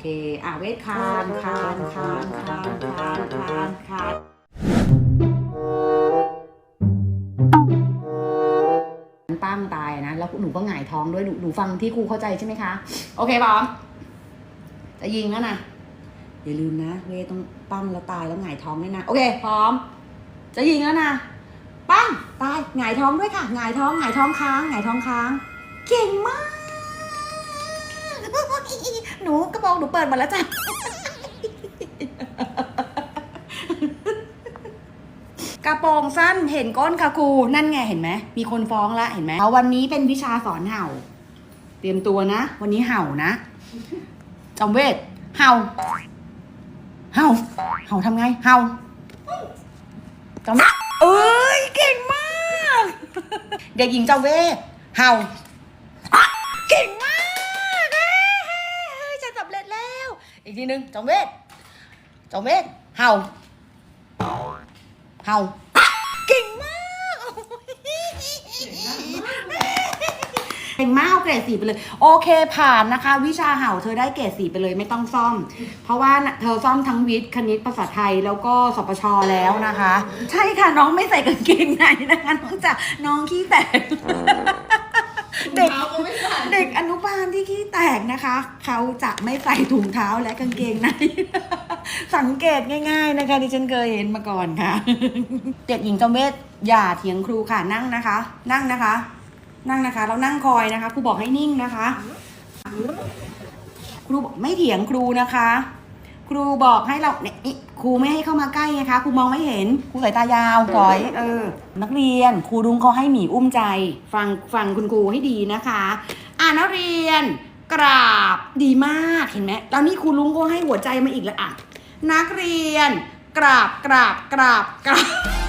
เค อะเวทคานคานคานคานคานคานคานปั้งตายนะ แล้วหนูก็หงายท้องด้วยหนูหนูฟังที่ครูเข้าใจใช่ไหมคะ โอเคพร้อม จะยิงแล้วนะ อย่าลืมนะ เวทต้องปั้งแล้วตายแล้วหงายท้องด้วยนะ โอเค พร้อม จะยิงแล้วนะปั้งตายหงายท้องด้วยค่ะหงายท้องหงายท้องค้างหงายท้องค้าง เก่งมาก หนูกระบอกหนูเปิดหมาแล้วจ้ะกระโปรงสั้นเห็นก้นค่ะครูนั่นไงเห็นไหมมีคนฟ้องละเห็นไหมเอาวันนี้เป็นวิชาสอนเห่า เตรียมตัวนะ วันนี้เห่านะจอมเวทเห่า เห่า เห่าทำไง เห่าจอมเวทเอ้ยเก่งมาก เด็กหญิงจอมเวทเห่า อีกทีหนึ่งจอมเวทจอมเวทเห่าเห่าเก่งมากเก่งมากเอาเกรดสีไปเลย โอเคผ่านนะคะ วิชาเห่าเธอได้เกรดสีไปเลยไม่ต้องซ่อม เพราะว่าเธอซ่อมทั้งวิทย์คณิตภาษาไทยแล้วก็สปชแล้วนะคะ ใช่ค่ะน้องไม่ใส่กางเกงในนะคะน้องจะน้องขี้แตก เด็ก เท้าก็ไม่ใส่ เด็กอนุบาล ที่แตกนะคะ เขาจะไม่ใส่ถุงเท้าและกางเกงใน สังเกตง่าย ๆ นะคะที่ฉันเคยเห็นมาก่อนค่ะ เด็กหญิงจอมเวทอย่าเถียงครูค่ะนั่งนะคะ นั่งนะคะ นั่งนะคะแล้วนั่งคอยนะคะครูบอกให้นิ่งนะคะ ครูบอกไม่เถียงครูนะคะ ครูบอกให้เราเนี่ยนี่ครูไม่ให้เข้ามาใกล้ไงคะครูมองไม่เห็นครูสายตายาวถอยเออ นักเรียน ครูดุงเขาให้หมีอุ้มใจ ฟังฟังคุณครูให้ดีนะคะ อ่านักเรียน กราบดีมากเห็นไหมตอนนี้ครูลุงก็ให้หัวใจมาอีกแล้วอะนักเรียน กราบกราบกราบกราบ